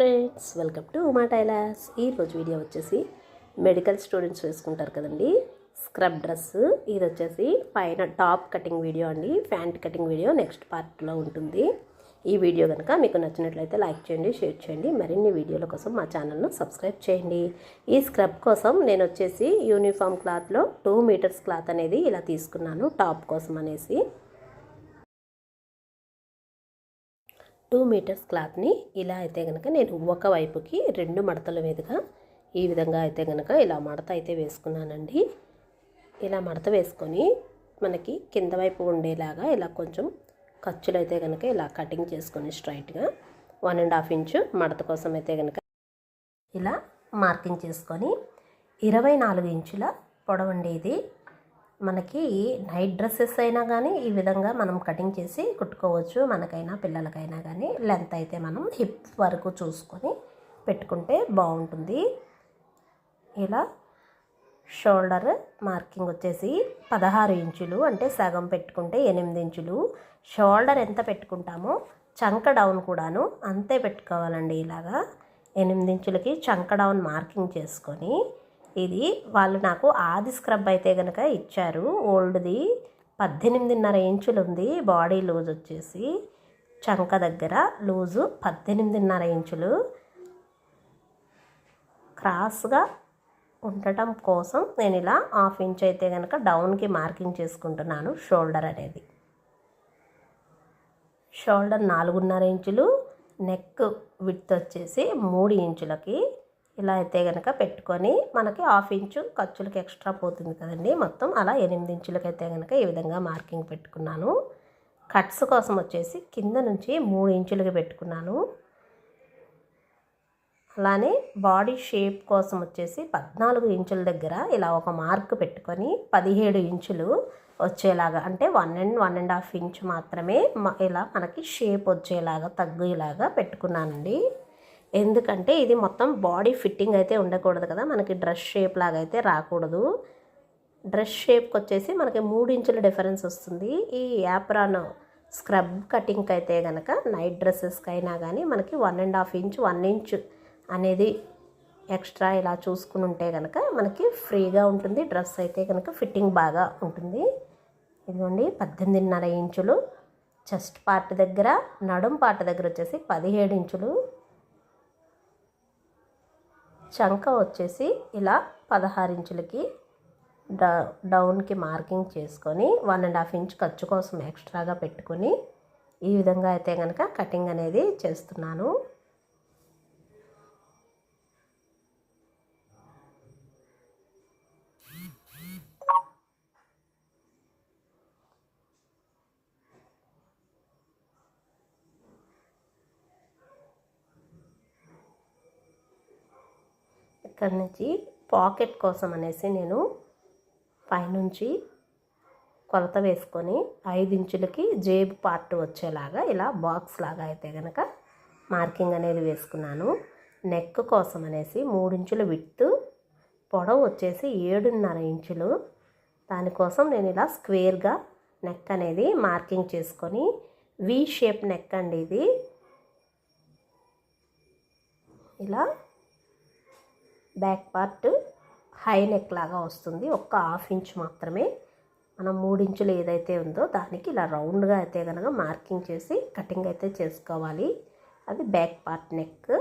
Friends welcome to Uma tailors ఈరోజు video వచ్చేసి medical students వేసుకుంటారు కదండి. స్క్రబ్ డ్రెస్ ఇది వచ్చేసి పైన టాప్ కటింగ్ వీడియో అండి. ప్యాంట్ కటింగ్ వీడియో నెక్స్ట్ పార్ట్లో ఉంటుంది. ఈ వీడియో కనుక మీకు నచ్చినట్లయితే లైక్ చేయండి షేర్ చేయండి. మరిన్ని వీడియోల కోసం మా ఛానల్ను సబ్స్క్రైబ్ చేయండి. ఈ స్క్రబ్ కోసం నేను వచ్చేసి యూనిఫామ్ క్లాత్లో టూ మీటర్స్ క్లాత్ అనేది ఇలా తీసుకున్నాను టాప్ కోసం అనేసి. టూ మీటర్స్ క్లాత్ని ఇలా అయితే కనుక నేను ఒక వైపుకి రెండు మడతల మీదుగా ఈ విధంగా అయితే కనుక ఇలా మడత అయితే వేసుకున్నానండి. ఇలా మడత వేసుకొని మనకి కింద వైపు ఉండేలాగా ఇలా కొంచెం ఖర్చులు అయితే కనుక ఇలా కటింగ్ చేసుకొని స్ట్రైట్గా వన్ అండ్ హాఫ్ ఇంచు మడత కోసం అయితే కనుక ఇలా మార్కింగ్ చేసుకొని ఇరవై నాలుగు ఇంచుల పొడవండి ఇది. మనకి నైట్ డ్రెస్సెస్ అయినా కానీ ఈ విధంగా మనం కటింగ్ చేసి కుట్టుకోవచ్చు. మనకైనా పిల్లలకైనా కానీ లెంత్ అయితే మనం హిప్ వరకు చూసుకొని పెట్టుకుంటే బాగుంటుంది ఇలా షోల్డర్ మార్కింగ్ వచ్చేసి పదహారు ఇంచులు అంటే సగం పెట్టుకుంటే ఎనిమిది ఇంచులు. షోల్డర్ ఎంత పెట్టుకుంటామో చంక డౌన్ కూడాను అంతే పెట్టుకోవాలండి ఇలాగా. ఎనిమిది ఇంచులకి చంక డౌన్ మార్కింగ్ చేసుకొని ఇది వాళ్ళు నాకు ఆది స్క్రబ్ అయితే కనుక ఇచ్చారు. ఓల్డ్ది పద్దెనిమిదిన్నర ఇంచులు ఉంది బాడీ లూజ్ వచ్చేసి చంక దగ్గర లూజు పద్దెనిమిదిన్నర ఇంచులు. క్రాస్గా ఉండటం కోసం నేను ఇలా హాఫ్ ఇంచ్ అయితే కనుక డౌన్కి మార్కింగ్ చేసుకుంటున్నాను షోల్డర్ అనేది. షోల్డర్ నాలుగున్నర ఇంచులు నెక్ విత్ వచ్చేసి మూడు ఇంచులకి. ఇలా అయితే కనుక పెట్టుకొని మనకి హాఫ్ ఇంచు ఖర్చులకి ఎక్స్ట్రా పోతుంది కదండి. మొత్తం అలా ఎనిమిది ఇంచులకి అయితే కనుక ఈ విధంగా మార్కింగ్ పెట్టుకున్నాను. కట్స్ కోసం వచ్చేసి కింద నుంచి మూడు ఇంచులకి పెట్టుకున్నాను. అలానే బాడీ షేప్ కోసం వచ్చేసి పద్నాలుగు ఇంచుల దగ్గర ఇలా ఒక మార్క్ పెట్టుకొని పదిహేడు ఇంచులు వచ్చేలాగా అంటే one and one and half inch మాత్రమే ఇలా మనకి షేప్ వచ్చేలాగా తగ్గేలాగా పెట్టుకున్నానండి. ఎందుకంటే ఇది మొత్తం బాడీ ఫిట్టింగ్ అయితే ఉండకూడదు కదా. మనకి డ్రెస్ షేప్ లాగా అయితే రాకూడదు. డ్రెస్ షేప్కి వచ్చేసి మనకి మూడు ఇంచుల డిఫరెన్స్ వస్తుంది. ఈ యాప్రాన్ స్క్రబ్ కటింగ్కి అయితే కనుక నైట్ డ్రెస్సెస్కి అయినా కానీ మనకి one and half inch one inch అనేది ఎక్స్ట్రా ఇలా చూసుకుని ఉంటే కనుక మనకి ఫ్రీగా ఉంటుంది. డ్రెస్ అయితే కనుక ఫిట్టింగ్ బాగా ఉంటుంది. ఇదిగోండి పద్దెనిమిదిన్నర ఇంచులు. చెస్ట్ పార్ట్ దగ్గర నడుం పార్ట్ దగ్గర వచ్చేసి పదిహేడు ఇంచులు. చంక వచ్చేసి ఇలా పదహారు ఇంచులకి డౌన్కి మార్కింగ్ చేసుకొని వన్ అండ్ హాఫ్ ఇంచ్ ఖర్చు కోసం ఎక్స్ట్రాగా పెట్టుకొని ఈ విధంగా అయితే కనుక కటింగ్ అనేది చేస్తున్నాను. ఇక్కడ నుంచి పాకెట్ కోసం అనేసి నేను పైనుంచి కొలత వేసుకొని ఐదు ఇంచులకి జేబు పార్ట్ వచ్చేలాగా ఇలా బాక్స్ లాగా అయితే కనుక మార్కింగ్ అనేది వేసుకున్నాను. నెక్ కోసం అనేసి మూడించుల విత్తు పొడవు వచ్చేసి ఏడున్నర ఇంచులు. దానికోసం నేను ఇలా స్క్వేర్గా నెక్ అనేది మార్కింగ్ చేసుకొని వి షేప్ నెక్ అండి ఇది. ఇలా బ్యాక్ పార్ట్ హై నెక్ లాగా వస్తుంది. ఒక్క హాఫ్ ఇంచ్ మాత్రమే. మనం మూడించులు ఏదైతే ఉందో దానికి ఇలా రౌండ్గా అయితే కనుక మార్కింగ్ చేసి కటింగ్ అయితే చేసుకోవాలి. అది బ్యాక్ పార్ట్ నెక్.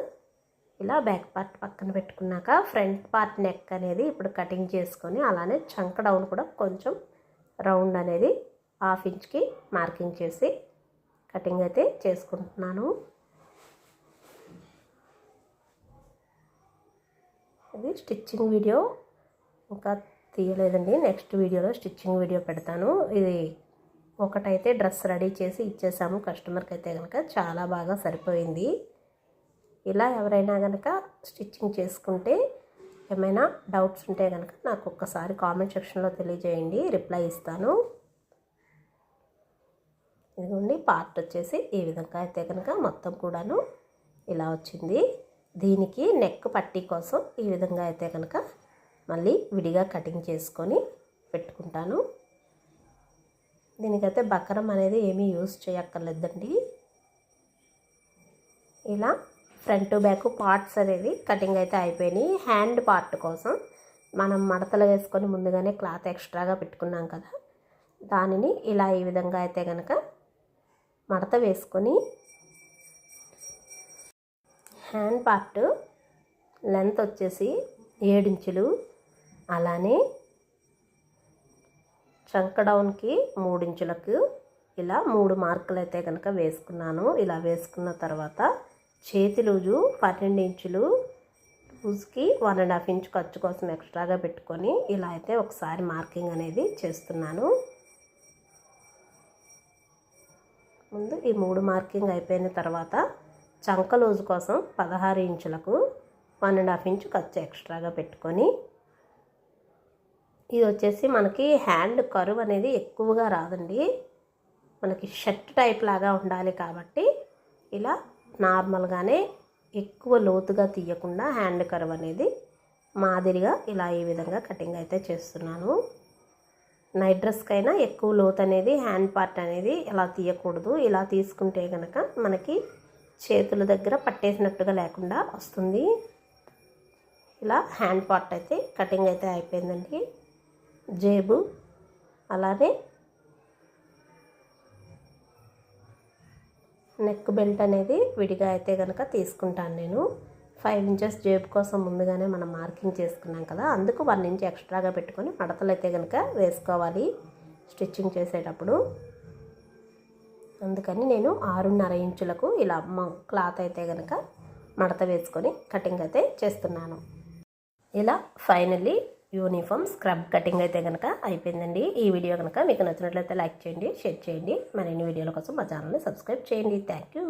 ఇలా బ్యాక్ పార్ట్ పక్కన పెట్టుకున్నాక ఫ్రంట్ పార్ట్ నెక్ అనేది ఇప్పుడు కటింగ్ చేసుకొని అలానే చంక డౌన్ కూడా కొంచెం రౌండ్ అనేది హాఫ్ ఇంచ్కి మార్కింగ్ చేసి కటింగ్ అయితే చేసుకుంటున్నాను. ఇది స్టిచ్చింగ్ వీడియో. ఇంకా తీయలేదండి. నెక్స్ట్ వీడియోలో స్టిచ్చింగ్ వీడియో పెడతాను. ఇది ఒకటైతే డ్రెస్ రెడీ చేసి ఇచ్చేసాము. కస్టమర్కి అయితే కనుక చాలా బాగా సరిపోయింది. ఇలా ఎవరైనా కనుక స్టిచ్చింగ్ చేసుకుంటే ఏమైనా డౌట్స్ ఉంటే కనుక నాకు ఒక్కసారి కామెంట్ సెక్షన్లో తెలియజేయండి. రిప్లై ఇస్తాను. ఇదిగోండి పార్ట్ వచ్చేసి ఈ విధంగా అయితే కనుక మొత్తం కూడాను ఇలా వచ్చింది. దీనికి నెక్ పట్టీ కోసం ఈ విధంగా అయితే కనుక మళ్ళీ విడిగా కటింగ్ చేసుకొని పెట్టుకుంటాను. దీనికైతే బకరం అనేది ఏమీ యూస్ చేయక్కర్లేదండి. ఇలా ఫ్రంట్ బ్యాక్ పార్ట్స్ అనేది కటింగ్ అయితే అయిపోయినాయి. హ్యాండ్ పార్ట్ కోసం మనం మడతలు వేసుకొని ముందుగానే క్లాత్ ఎక్స్ట్రాగా పెట్టుకున్నాం కదా దానిని ఇలా ఈ విధంగా అయితే కనుక మడత వేసుకొని హ్యాండ్ పార్ట్ లెంత్ వచ్చేసి ఏడించులు అలానే చంక డౌన్కి మూడించులకు ఇలా మూడు మార్కులు అయితే కనుక వేసుకున్నాను. ఇలా వేసుకున్న తర్వాత చేతి లూజు పన్నెండు ఇంచులు లూజ్కి వన్ అండ్ హాఫ్ ఇంచ్ ఖర్చు కోసం ఎక్స్ట్రాగా పెట్టుకొని ఇలా అయితే ఒకసారి మార్కింగ్ అనేది చేస్తున్నాను. ముందు ఈ మూడు మార్కింగ్ అయిపోయిన తర్వాత చంక లూజు కోసం పదహారు ఇంచులకు వన్ అండ్ హాఫ్ ఇంచు ఖర్చు ఎక్స్ట్రాగా పెట్టుకొని ఇది వచ్చేసి మనకి హ్యాండ్ కరువు అనేది ఎక్కువగా రాదండి. మనకి షర్ట్ టైప్ లాగా ఉండాలి కాబట్టి ఇలా నార్మల్గానే ఎక్కువ లోతుగా తీయకుండా హ్యాండ్ కర్వ్ అనేది మాదిరిగా ఇలా ఈ విధంగా కటింగ్ అయితే చేస్తున్నాను. నైట్ డ్రెస్కైనా ఎక్కువ లోతు అనేది హ్యాండ్ పార్ట్ అనేది ఇలా తీయకూడదు. ఇలా తీసుకుంటే కనుక మనకి చేతుల దగ్గర పట్టేసినట్టుగా లేకుండా వస్తుంది. ఇలా హ్యాండ్ పార్ట్ అయితే కటింగ్ అయితే అయిపోయిందండి. జేబు అలానే నెక్ బెల్ట్ అనేది విడిగా అయితే కనుక తీసుకుంటాను నేను. ఫైవ్ ఇంచెస్ జేబు కోసం ముందుగానే మనం మార్కింగ్ చేసుకున్నాం కదా అందుకు వన్ ఇంచ్ ఎక్స్ట్రాగా పెట్టుకొని మడతలు అయితే కనుక వేసుకోవాలి స్టిచ్చింగ్ చేసేటప్పుడు. అందుకని నేను ఆరున్నర ఇంచులకు ఇలా క్లాత్ అయితే కనుక మడత వేసుకొని కటింగ్ అయితే చేస్తున్నాను. ఇలా ఫైనల్లీ యూనిఫామ్ స్క్రబ్ కటింగ్ అయితే కనుక అయిపోయిందండి. ఈ వీడియో కనుక మీకు నచ్చినట్లయితే లైక్ చేయండి షేర్ చేయండి. మరిన్ని వీడియోల కోసం మా ఛానల్ని సబ్స్క్రైబ్ చేయండి. Thank you.